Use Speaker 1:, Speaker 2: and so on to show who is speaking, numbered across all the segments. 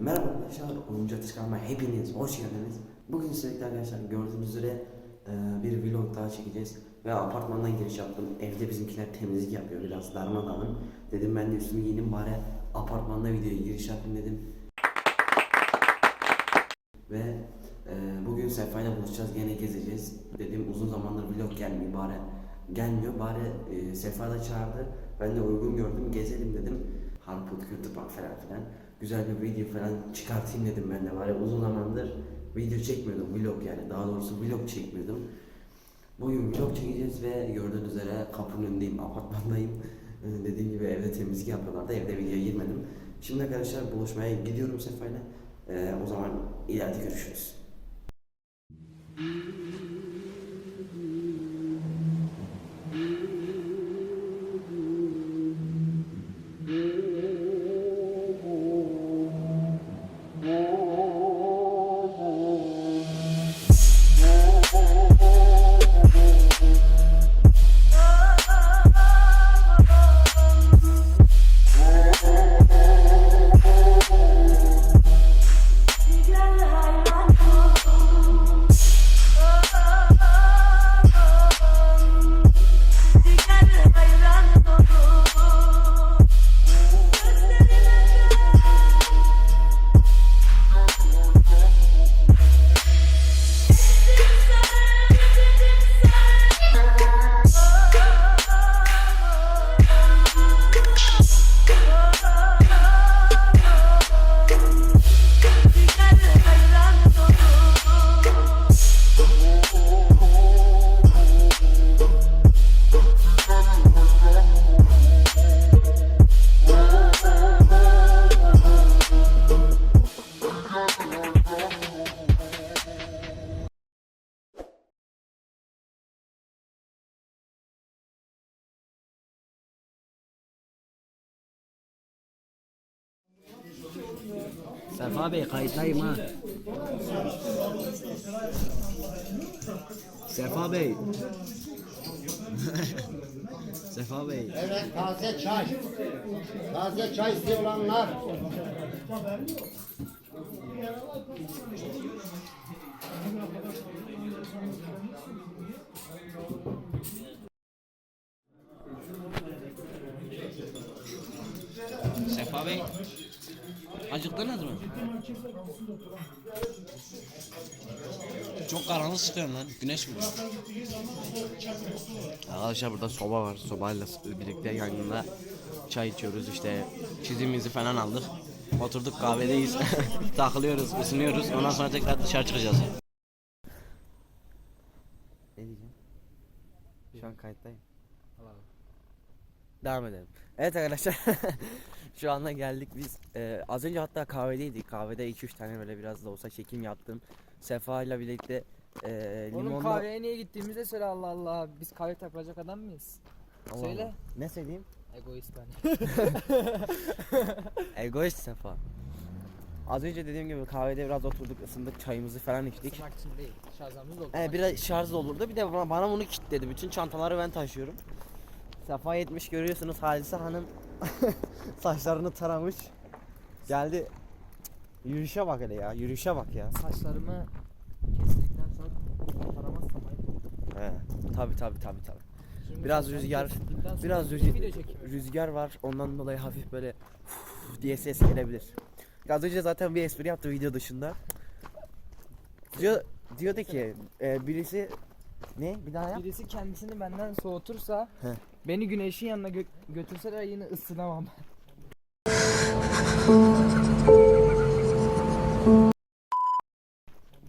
Speaker 1: merhaba arkadaşlar, Oyuncu Atış kanalıma hepiniz hoş geldiniz. Bugün sizlerle arkadaşlar gördüğünüz üzere e, bir vlog daha çekeceğiz. Ve apartmandan giriş yaptım. Evde bizimkiler temizlik yapıyor biraz darmadağın. Dedim ben de üstümü giyineyim bari apartmanda videoya giriş yapayım dedim. Ve e, bugün Sefa'yla buluşacağız gene gezeceğiz. Dedim uzun zamandır vlog gelmiyor bari gelmiyor bari e, Sefa da çağırdı. Ben de uygun gördüm gezelim dedim. Harput Kültür Park falan filan. Güzel bir video falan çıkartayım dedim ben de bari uzun zamandır video çekmiyordum vlog yani daha doğrusu vlog çekmiyordum. Bugün vlog çekeceğiz ve gördüğünüz üzere kapının önündeyim apartmandayım. E, dediğim gibi evde temizlik yapıyorlardı evde videoya girmedim. Şimdi arkadaşlar buluşmaya gidiyorum Sefa'yla. E, o zaman ileride görüşürüz.
Speaker 2: Sefa Bey kayıttayım ha. Sefa Bey. Sefa Bey.
Speaker 3: Evet taze çay. Taze çay istiyorlar.
Speaker 2: Sefa Bey. Acıktınız mı? Çok karanlık çıkıyor lan. Güneş mi? Arkadaşlar burada soba var. Sobayla birlikte yangında çay içiyoruz işte çizimimizi falan aldık. Oturduk kahvedeyiz. Takılıyoruz, ısınıyoruz. Ondan sonra tekrar dışarı çıkacağız. Ne diyeceğim? Şu an kayıttayım. Devam edelim. Evet arkadaşlar. Şu anda geldik biz. Ee, az önce hatta kahvedeydik. Kahvede 2-3 tane böyle biraz da olsa çekim yaptım. Sefa ile birlikte e,
Speaker 4: Oğlum
Speaker 2: limonlu...
Speaker 4: kahveye niye gittiğimizde söyle Allah Allah. Biz kahve takılacak adam mıyız?
Speaker 2: Allah
Speaker 4: Söyle.
Speaker 2: Allah. Ne söyleyeyim?
Speaker 4: Egoist hani.
Speaker 2: Egoist Sefa. Az önce dediğim gibi kahvede biraz oturduk, ısındık, çayımızı falan içtik.
Speaker 4: Isınmak için değil. Şarjımız oldu.
Speaker 2: Ee, biraz şarj olurdu. Bir de bana, bana bunu kilitledi. Bütün çantaları ben taşıyorum. Sefa 70 görüyorsunuz. Halise Hanım saçlarını taramış. Geldi. Yürüyüşe bak hele ya. Yürüyüşe bak ya.
Speaker 4: Saçlarımı kestikten sonra taramazsam ayıp.
Speaker 2: He. Tabi tabi tabi tabi. Biraz rüzgar- Biraz rüzgar, rüzgar var. Ondan dolayı hafif böyle diye ses gelebilir. Az önce zaten bir espri yaptı video dışında. Diyor, diyordu ki e, birisi ne bir daha yap.
Speaker 4: Birisi kendisini benden soğutursa
Speaker 2: He.
Speaker 4: Beni güneşin yanına gö- götürseler yine ısınamam.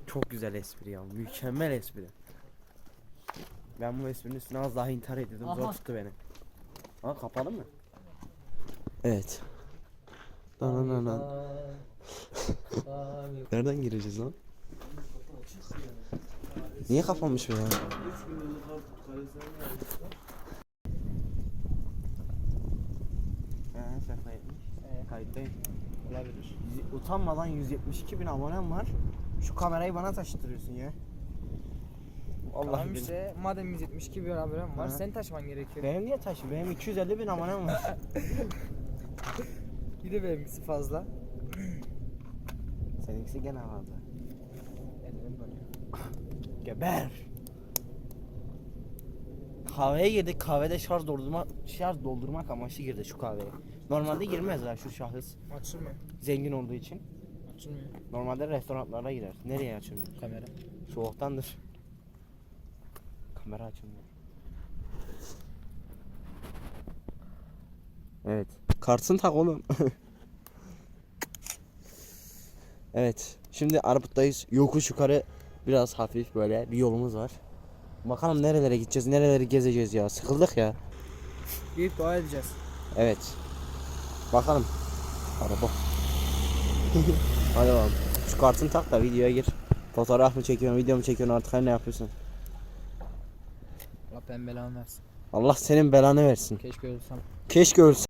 Speaker 2: Çok güzel espri ya. Mükemmel espri. Ben bu esprinin üstüne az daha intihar ediyordum. Zor
Speaker 4: Aha.
Speaker 2: tuttu beni. Ha kapalı mı? Evet. Lan lan lan. Nereden gireceğiz lan? Niye kapanmış bu ya? Ee, sen kayıtmış.
Speaker 4: Ee,
Speaker 2: Kayıttayım.
Speaker 4: olabilir.
Speaker 2: Yüz- Utanmadan 172 bin abonem var. Şu kamerayı bana taşıtırıyorsun ya. Allah
Speaker 4: Tamam işte madem 172 bir haberim var
Speaker 2: Hı.
Speaker 4: sen taşıman gerekiyor.
Speaker 2: Benim niye taşı? Benim 250 bin abonem var.
Speaker 4: Bir de benimkisi fazla.
Speaker 2: Seninkisi gene ağladı.
Speaker 4: Ellerim donuyor.
Speaker 2: Geber. Kahveye girdik. Kahvede şarj doldurma şarj doldurmak amaçlı girdi şu kahveye. Normalde girmezler şu şahıs.
Speaker 4: Açılmıyor.
Speaker 2: Zengin olduğu için.
Speaker 4: Açılmıyor.
Speaker 2: Normalde restoranlara girer. Nereye açılmıyor?
Speaker 4: Kamera.
Speaker 2: Soğuktandır. Kamera açılmıyor. Evet. Kartsın tak oğlum. evet. Şimdi Arput'tayız. Yokuş yukarı biraz hafif böyle bir yolumuz var. Bakalım nerelere gideceğiz, nereleri gezeceğiz ya. Sıkıldık ya.
Speaker 4: Büyük dua edeceğiz.
Speaker 2: Evet. Bakalım. Araba. Hadi bakalım. Şu kartını tak da videoya gir. Fotoğraf mı çekiyorsun, video mu çekiyorsun artık her ne yapıyorsun?
Speaker 4: Allah ben belamı versin.
Speaker 2: Allah senin belanı versin.
Speaker 4: Keşke ölsem.
Speaker 2: Keşke ölsen.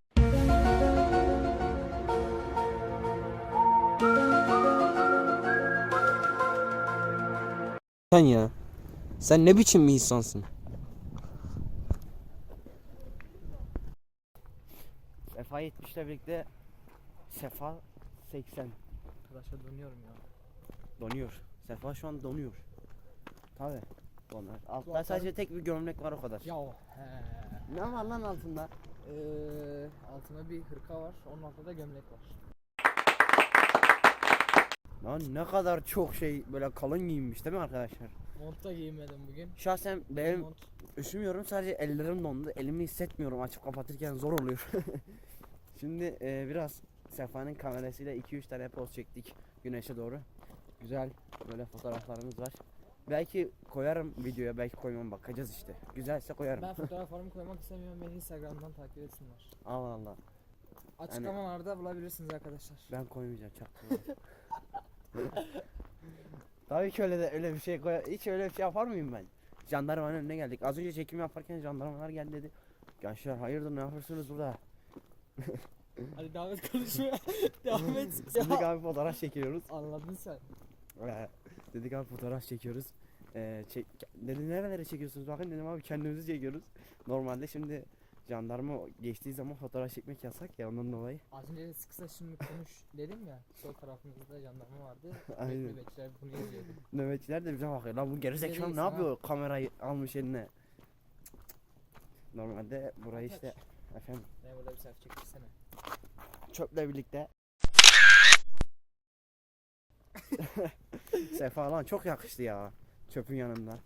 Speaker 2: Sen ya. Sen ne biçim bir insansın? Sefa 70 ile birlikte Sefa 80
Speaker 4: Arkadaşlar dönüyorum ya.
Speaker 2: donuyor. Sefa şu an donuyor. Tabi donar. Altta sadece tek bir gömlek var o kadar.
Speaker 4: Ya he.
Speaker 2: Ne var lan altında?
Speaker 4: Ee, altında bir hırka var. Onun altında da gömlek var.
Speaker 2: Lan ne kadar çok şey böyle kalın giyinmiş değil mi arkadaşlar?
Speaker 4: Mont da giymedim bugün.
Speaker 2: Şahsen benim
Speaker 4: Mont.
Speaker 2: üşümüyorum sadece ellerim dondu. Elimi hissetmiyorum açıp kapatırken zor oluyor. Şimdi e, biraz Sefa'nın kamerasıyla 2-3 tane poz çektik güneşe doğru. Güzel böyle fotoğraflarımız var. Belki koyarım videoya belki koymam bakacağız işte. Güzelse koyarım.
Speaker 4: Ben fotoğraflarımı koymak istemiyorum. Beni Instagram'dan takip etsinler.
Speaker 2: Allah Allah.
Speaker 4: Açıklamalarda bulabilirsiniz arkadaşlar.
Speaker 2: Ben koymayacağım çaktırma. Tabii ki öyle de öyle bir şey koy hiç öyle bir şey yapar mıyım ben? Jandarmanın önüne geldik. Az önce çekim yaparken jandarmalar geldi dedi. Gençler hayırdır ne yapıyorsunuz burada?
Speaker 4: Hadi devam et konuşmaya. devam et.
Speaker 2: Dedik abi fotoğraf çekiyoruz.
Speaker 4: Anladın sen.
Speaker 2: Ee, dedik abi fotoğraf çekiyoruz. Ee, çek, dedi nerelere çekiyorsunuz bakın dedim abi kendimizi çekiyoruz. Normalde şimdi jandarma geçtiği zaman fotoğraf çekmek yasak ya ondan dolayı.
Speaker 4: Az önce de sıksa şimdi konuş dedim ya. Sol tarafımızda jandarma vardı.
Speaker 2: Aynen.
Speaker 4: Nöbetçiler bunu yazıyordu.
Speaker 2: Nöbetçiler de bize bakıyor lan bu gerizekalı ne yapıyor kamerayı almış eline. Normalde burayı işte efendim
Speaker 4: Ben burada bir selfie çektirsene.
Speaker 2: çöple birlikte Sefa lan çok yakıştı ya çöpün yanında.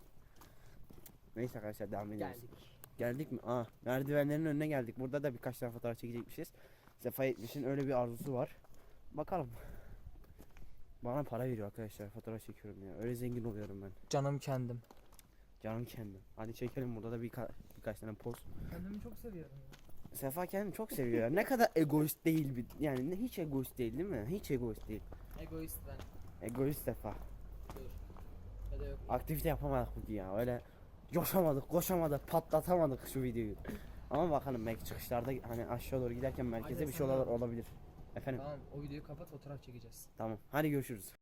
Speaker 2: Neyse arkadaşlar devam ediyoruz.
Speaker 4: Geldik.
Speaker 2: Geldik mi? Aa, merdivenlerin önüne geldik. Burada da birkaç tane fotoğraf çekecekmişiz. Sefa 70'in öyle bir arzusu var. Bakalım. Bana para veriyor arkadaşlar. Fotoğraf çekiyorum ya. Öyle zengin oluyorum ben.
Speaker 4: Canım kendim.
Speaker 2: Canım kendim. Hadi çekelim burada da birka- birkaç tane poz.
Speaker 4: Kendimi çok seviyorum. ya.
Speaker 2: Sefa kendini çok seviyor ya. Ne kadar egoist değil bir yani ne- hiç egoist değil değil mi? Hiç egoist değil.
Speaker 4: Egoist ben.
Speaker 2: Egoist Sefa.
Speaker 4: Ya da yok.
Speaker 2: Aktivite yapamadık bugün ya. Öyle coşamadık, koşamadık, patlatamadık şu videoyu. Ama bakalım belki çıkışlarda hani aşağı doğru giderken merkeze
Speaker 4: Aynen
Speaker 2: bir şey
Speaker 4: sen de
Speaker 2: olabilir. Efendim.
Speaker 4: Tamam o videoyu kapat fotoğraf çekeceğiz.
Speaker 2: Tamam. Hadi görüşürüz.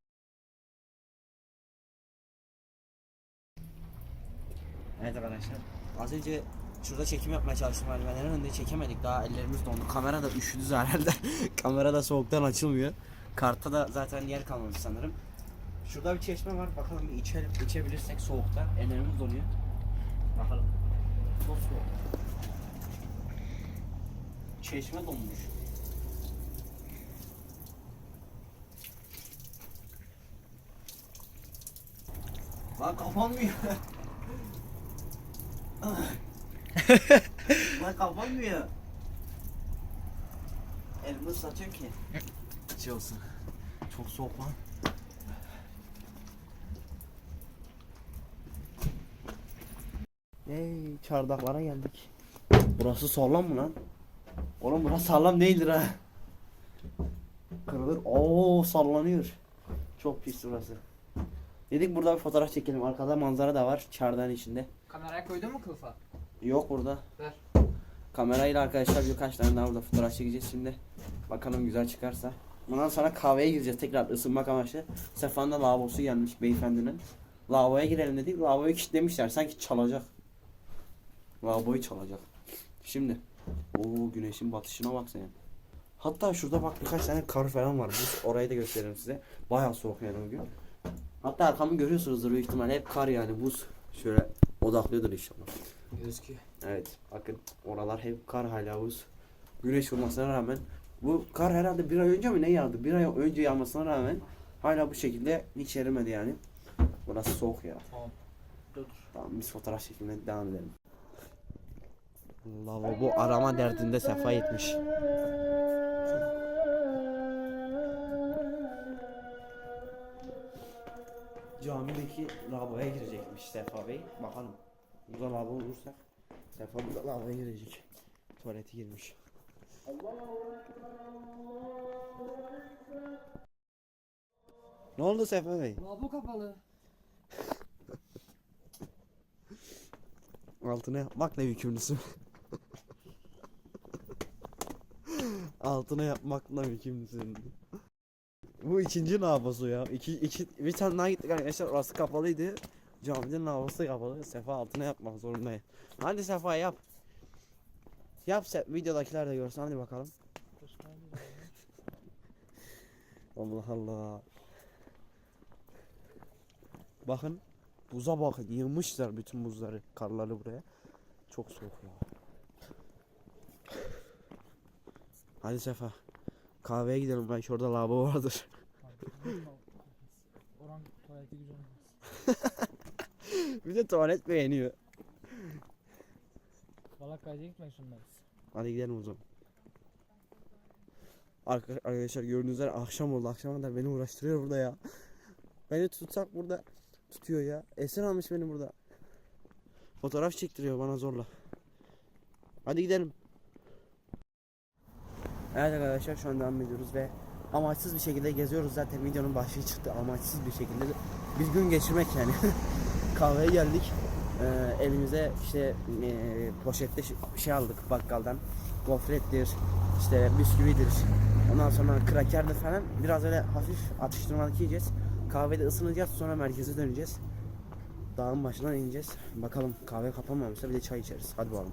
Speaker 2: Evet arkadaşlar. Az önce şurada çekim yapmaya çalıştım merdivenlerin önünde çekemedik daha ellerimiz dondu. Kamera da üşüdü herhalde. Kamera da soğuktan açılmıyor. Kartta da zaten yer kalmamış sanırım. Şurada bir çeşme var. Bakalım bir içelim. İçebilirsek soğukta. Ellerimiz donuyor. Bakalım. Çok soğuk. Çeşme donmuş. Lan kapanmıyor. Lan kapanmıyor. Elimi ıslatıyor ki. Şey olsun. Çok soğuk lan. Hey çardaklara geldik. Burası sağlam mı lan? Oğlum burası sağlam değildir ha. Kırılır. Oo sallanıyor. Çok pis burası. Dedik burada bir fotoğraf çekelim. Arkada manzara da var çardağın içinde.
Speaker 4: Kameraya koydun mu kılıfa?
Speaker 2: Yok burada.
Speaker 4: Ver.
Speaker 2: Kamerayla arkadaşlar birkaç tane daha burada fotoğraf çekeceğiz şimdi. Bakalım güzel çıkarsa. Bundan sonra kahveye gireceğiz tekrar ısınmak amaçlı. Sefa'nın da lavabosu gelmiş beyefendinin. Lavaboya girelim dedik. Lavaboyu kilitlemişler. Sanki çalacak. Lavaboyu çalacak. Şimdi. Oo güneşin batışına bak sen. Hatta şurada bak birkaç tane kar falan var. Buz orayı da gösteririm size. Bayağı soğuk yani bugün. Hatta arkamı görüyorsunuzdur büyük ihtimalle hep kar yani buz. Şöyle odaklıyordur inşallah.
Speaker 4: Gözüküyor.
Speaker 2: Evet bakın oralar hep kar hala buz. Güneş olmasına rağmen bu kar herhalde bir ay önce mi ne yağdı? Bir ay önce yağmasına rağmen hala bu şekilde hiç erimedi yani. Burası soğuk ya.
Speaker 4: Tamam. Dur.
Speaker 2: Tamam biz fotoğraf çekimine devam edelim. Lavabo arama derdinde sefa etmiş. Camideki lavaboya girecekmiş Sefa Bey. Bakalım. Burada lavabo olursa Sefa burada lavaboya girecek. Tuvaleti girmiş. Ne oldu Sefa Bey?
Speaker 4: Lavabo kapalı.
Speaker 2: Altına yapmak ne yükümlüsün? Altına yapmakla yükümlüsün. Bu ikinci lavabosu ya. İki, iki, bir tane daha gittik arkadaşlar orası kapalıydı. Caminin lavabosu kapalı. Sefa altına yapmak zorundayım. Hadi Sefa yap. Yap se videodakiler de görsün hadi bakalım. Allah Allah. Bakın buza bakın yığmışlar bütün buzları karları buraya. Çok soğuk ya. Hadi Sefa. Kahveye gidelim belki orada lavabo vardır.
Speaker 4: Oran tuvaleti güzel.
Speaker 2: Bir de tuvalet beğeniyor.
Speaker 4: Valla kayda gitmek zorundayız.
Speaker 2: Hadi gidelim o zaman. Arka- Arkadaşlar gördüğünüz üzere akşam oldu. Akşama kadar beni uğraştırıyor burada ya. Beni tutsak burada tutuyor ya. Esir almış beni burada. Fotoğraf çektiriyor bana zorla. Hadi gidelim. Evet arkadaşlar şu an devam ediyoruz ve amaçsız bir şekilde geziyoruz. Zaten videonun başlığı çıktı amaçsız bir şekilde bir gün geçirmek yani. Kahveye geldik. Ee, elimize işte e, poşette şey aldık bakkaldan. Gofrettir işte bisküvidir. Ondan sonra krakerdir falan. Biraz öyle hafif atıştırmalık yiyeceğiz. Kahvede ısınacağız sonra merkeze döneceğiz. Dağın başından ineceğiz. Bakalım kahve kapanmamışsa bir de çay içeriz. Hadi bakalım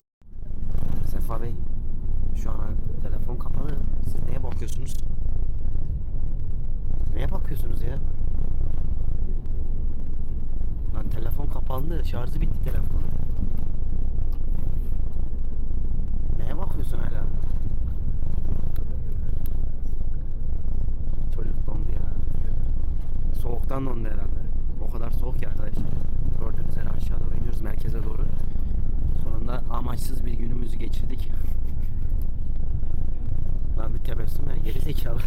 Speaker 2: Sefa Bey, şu an telefon kapalı. Siz neye bakıyorsunuz? Neye bakıyorsunuz ya? Lan telefon kapandı, şarjı bitti telefonun. Neye bakıyorsun hala? Çocuk dondu ya. Soğuktan dondu herhalde. O kadar soğuk ya arkadaşlar. Gördüğünüz üzere aşağı doğru iniyoruz merkeze doğru. Sonunda amaçsız bir günümüzü geçirdik. Lan bir tebessüm ya geri zekalı.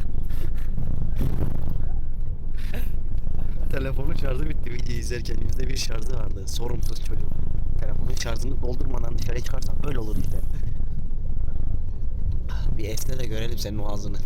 Speaker 2: Telefonun şarjı bitti video izlerken yüzde bir şarjı vardı. Sorumsuz çocuk. Telefonun şarjını doldurmadan dışarı çıkarsan böyle olur işte. Bir esne de görelim senin o ağzını.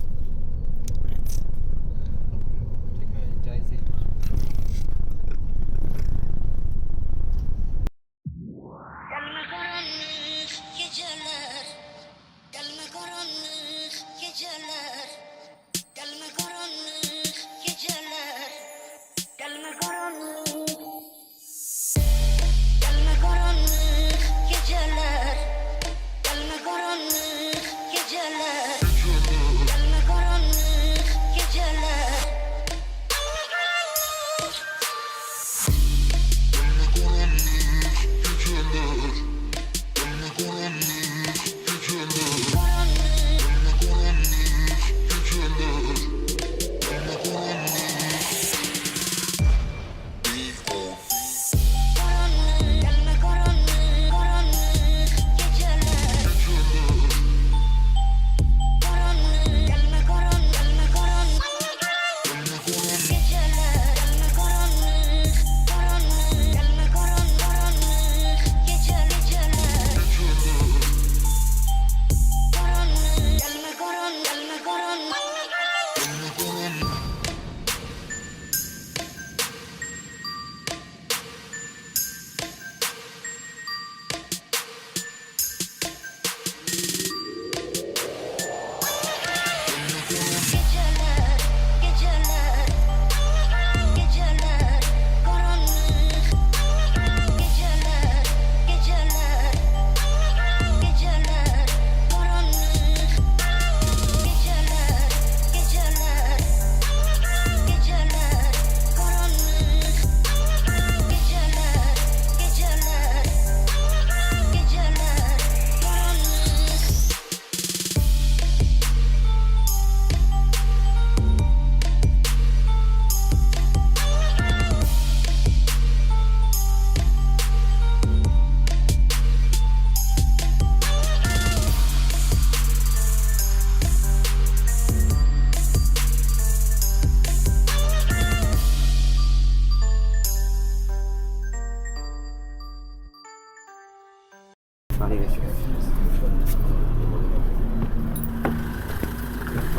Speaker 2: Hadi geçiyoruz.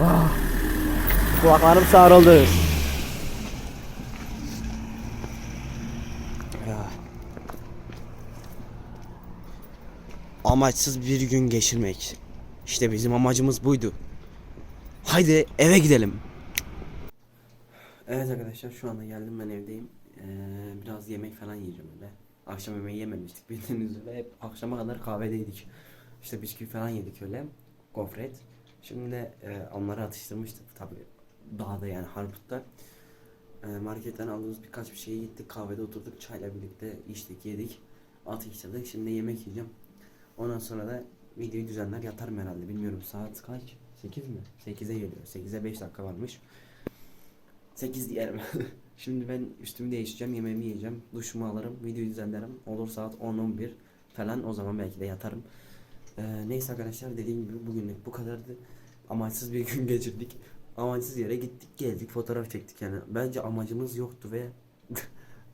Speaker 2: Ah, kulaklarım sarıldı. Ya. Amaçsız bir gün geçirmek. İşte bizim amacımız buydu. Haydi eve gidelim. Evet arkadaşlar şu anda geldim ben evdeyim. Ee, biraz yemek falan yiyeceğim öyle. Akşam yemeği yememiştik bildiğiniz üzere hep akşama kadar kahvedeydik. İşte bisküvi falan yedik öyle. Gofret. Şimdi de e, onları atıştırmıştık tabi dağda yani Harput'ta. E, marketten aldığımız birkaç bir şeye gittik kahvede oturduk çayla birlikte içtik yedik. Atıştırdık şimdi yemek yiyeceğim. Ondan sonra da videoyu düzenler yatarım herhalde bilmiyorum saat kaç? 8 mi? 8'e geliyor. 8'e 5 dakika varmış. 8 diyelim. Şimdi ben üstümü değiştireceğim, yemeğimi yiyeceğim, duşumu alırım, videoyu düzenlerim. Olur saat 10-11 falan o zaman belki de yatarım. Ee, neyse arkadaşlar dediğim gibi bugünlük bu kadardı. Amaçsız bir gün geçirdik. Amaçsız yere gittik geldik fotoğraf çektik yani. Bence amacımız yoktu ve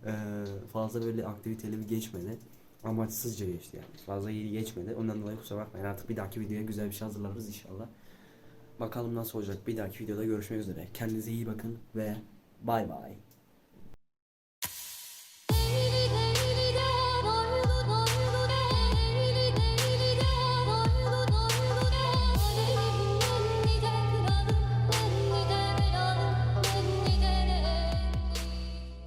Speaker 2: eee, fazla böyle aktiviteli geçmedi. Amaçsızca geçti yani. Fazla iyi geçmedi. Ondan dolayı kusura bakmayın artık bir dahaki videoya güzel bir şey hazırlarız inşallah. Bakalım nasıl olacak. Bir dahaki videoda görüşmek üzere. Kendinize iyi bakın ve bay bay.